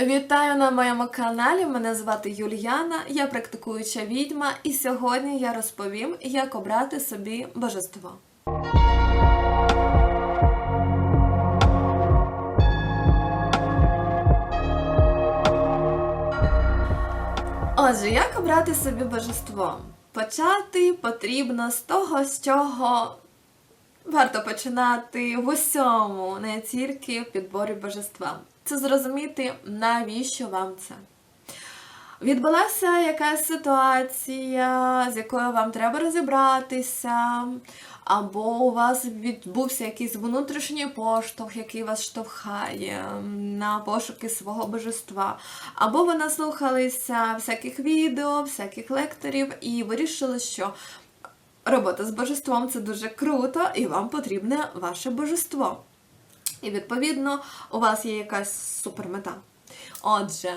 Вітаю на моєму каналі. Мене звати Юліана, я практикуюча відьма, і сьогодні я розповім, як обрати собі божество. Отже, як обрати собі божество? Почати потрібно з того, з чого варто починати в усьому, не тільки в підборі божества. Це зрозуміти, навіщо вам це. Відбулася якась ситуація, з якою вам треба розібратися, або у вас відбувся якийсь внутрішній поштовх, який вас штовхає на пошуки свого божества, або ви наслухалися всяких відео, всяких лекторів і вирішили, що робота з божеством це дуже круто, і вам потрібне ваше божество. І відповідно у вас є якась супермета. Отже,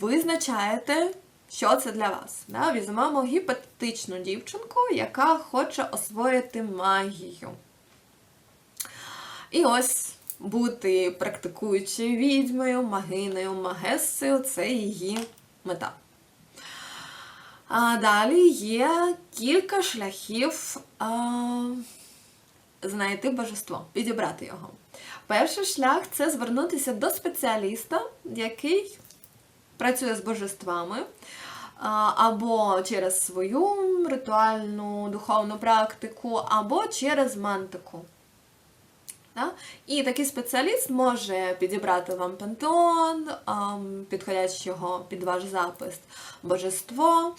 визначаєте, що це для вас. Да? Візьмемо гіпотетичну дівчинку, яка хоче освоїти магію. І ось бути практикуючою відьмою, магиною, магесою це її мета. А далі є кілька шляхів а, знайти божество, підібрати його. Перший шлях це звернутися до спеціаліста, який працює з божествами, або через свою ритуальну духовну практику, або через мантику. І такий спеціаліст може підібрати вам пантеон, підходящого під ваш запис божество,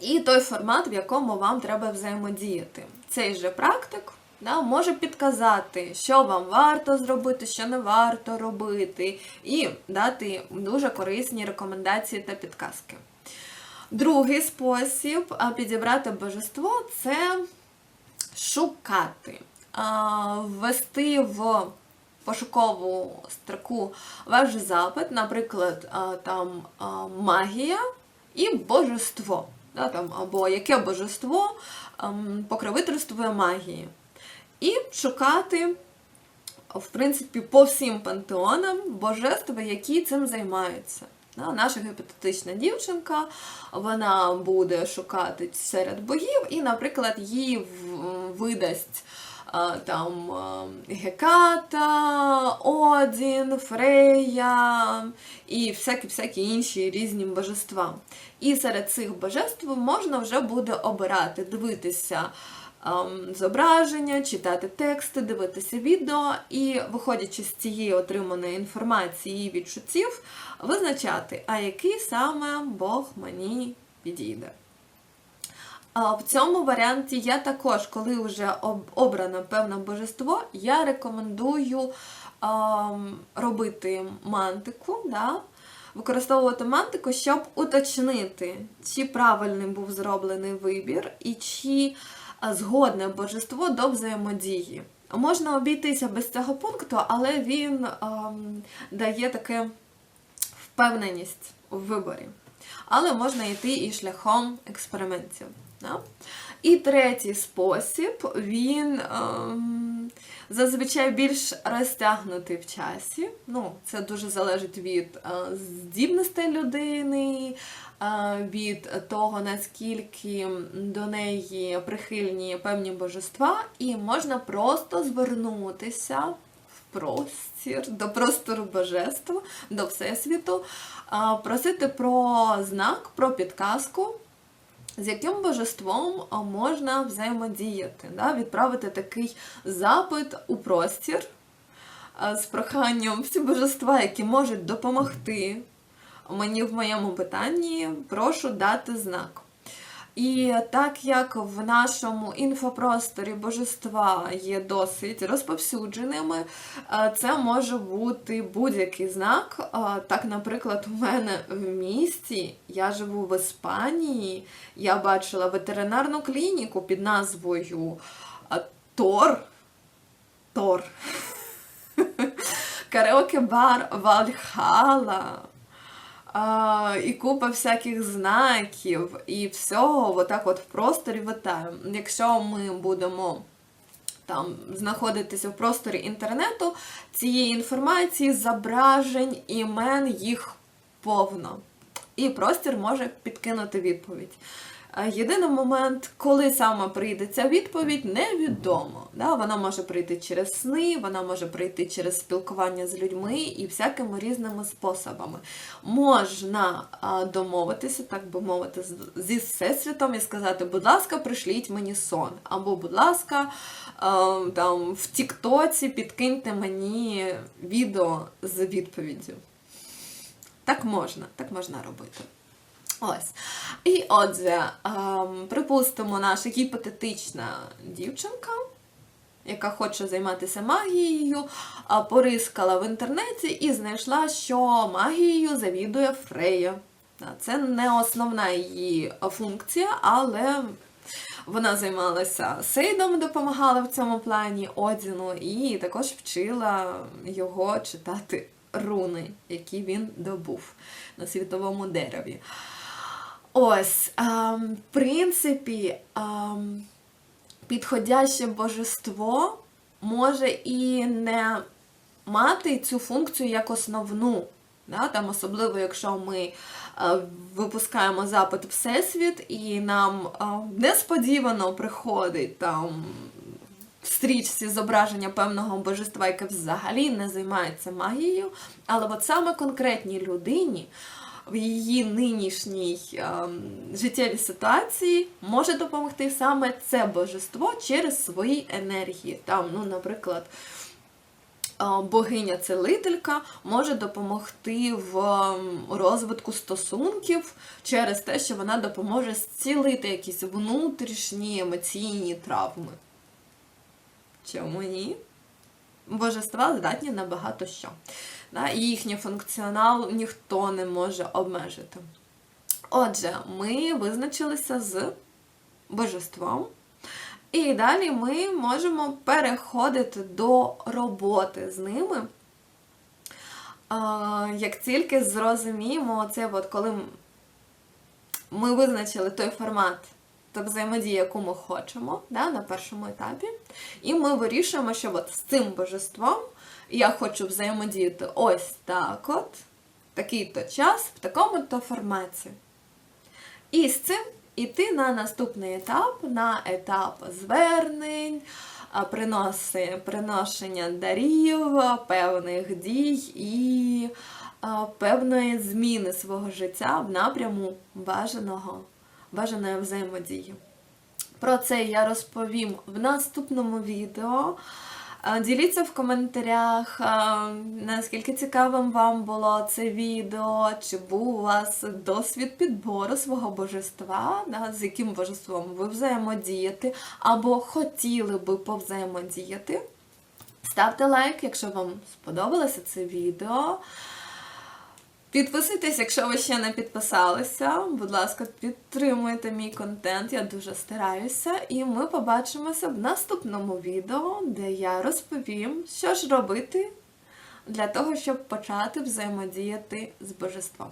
і той формат, в якому вам треба взаємодіяти. Цей же практик да, може підказати, що вам варто зробити, що не варто робити, і дати дуже корисні рекомендації та підказки. Другий спосіб підібрати божество це шукати, ввести в пошукову строку ваш запит, наприклад, там магія і божество. Да, там, або яке божество ем, покровительствує магії. І шукати, в принципі, по всім пантеонам божества, які цим займаються. Наша гіпотетична дівчинка вона буде шукати серед богів, і, наприклад, їй видасть там Геката, Одін, Фрея і всякі-всякі інші різні божества. І серед цих божеств можна вже буде обирати, дивитися зображення, читати тексти, дивитися відео і, виходячи з цієї отриманої інформації і відчуттів, визначати, а який саме Бог мені підійде. В цьому варіанті я також, коли вже обрано певне божество, я рекомендую ем, робити мантику, да? використовувати мантику, щоб уточнити, чи правильним був зроблений вибір і чи згодне божество до взаємодії. Можна обійтися без цього пункту, але він ем, дає таке впевненість у виборі. Але можна йти і шляхом експериментів. Да? І третій спосіб, він ем, зазвичай більш розтягнутий в часі. Ну, це дуже залежить від е, здібностей людини, е, від того, наскільки до неї прихильні певні божества, і можна просто звернутися в простір, до простору божества, до Всесвіту, просити про знак, про підказку, з яким божеством можна взаємодіяти, да? відправити такий запит у простір з проханням всі божества, які можуть допомогти мені в моєму питанні, прошу дати знак. І так як в нашому інфопросторі божества є досить розповсюдженими, е, це може бути будь-який знак. Е, Так, наприклад, у мене в місті, я живу в Іспанії, я бачила ветеринарну клініку під назвою е, Тор. Тор. Караоке-бар Вальхала. І купа всяких знаків, і всього отак от в просторі витаю. Якщо ми будемо там знаходитися в просторі інтернету, цієї інформації, зображень, імен їх повно. І простір може підкинути відповідь. Єдиний момент, коли саме прийде ця відповідь, невідомо. Да? Вона може прийти через сни, вона може прийти через спілкування з людьми і всякими різними способами. Можна домовитися, так би мовити, зі всесвітом і сказати, будь ласка, пришліть мені сон. Або, будь ласка, там, в Тіктоці підкиньте мені відео з відповіддю. Так можна, так можна робити. Ось. І отже, ем, припустимо, наша гіпотетична дівчинка, яка хоче займатися магією, а, порискала в інтернеті і знайшла, що магією завідує Фрея. Це не основна її функція, але вона займалася Сейдом, допомагала в цьому плані Одіну, і також вчила його читати руни, які він добув на світовому дереві. Ось, ем, в принципі, ем, підходяще божество може і не мати цю функцію як основну. Да? Там, особливо, якщо ми е, випускаємо запит Всесвіт, і нам е, несподівано приходить там в стрічці зображення певного божества, яке взагалі не займається магією, але от саме конкретній людині в її нинішній ем, життєвій ситуації може допомогти саме це божество через свої енергії. Там, ну, наприклад, е, богиня целителька може допомогти в ем, розвитку стосунків через те, що вона допоможе зцілити якісь внутрішні емоційні травми. Чому ні? Божества здатні на багато що. Да? І їхній функціонал ніхто не може обмежити. Отже, ми визначилися з божеством. І далі ми можемо переходити до роботи з ними. Як тільки зрозуміємо, це от коли ми визначили той формат та взаємодії, яку ми хочемо да, на першому етапі, і ми вирішуємо, що от з цим божеством я хочу взаємодіяти ось так от, такий-то час, в такому-то форматі. І з цим іти на наступний етап, на етап звернень, приноси, приношення дарів, певних дій і певної зміни свого життя в напряму бажаного, бажаної взаємодії. Про це я розповім в наступному відео. Е, Діліться в коментарях, е, наскільки цікавим вам було це відео, чи був у вас досвід підбору свого божества, з яким божеством ви взаємодієте, або хотіли би повзаємодіяти. Ставте лайк, якщо вам сподобалося це відео. Підписуйтесь, якщо ви ще не підписалися. Будь ласка, підтримуйте мій контент, я дуже стараюся. І ми побачимося в наступному відео, де я розповім, що ж робити для того, щоб почати взаємодіяти з божеством.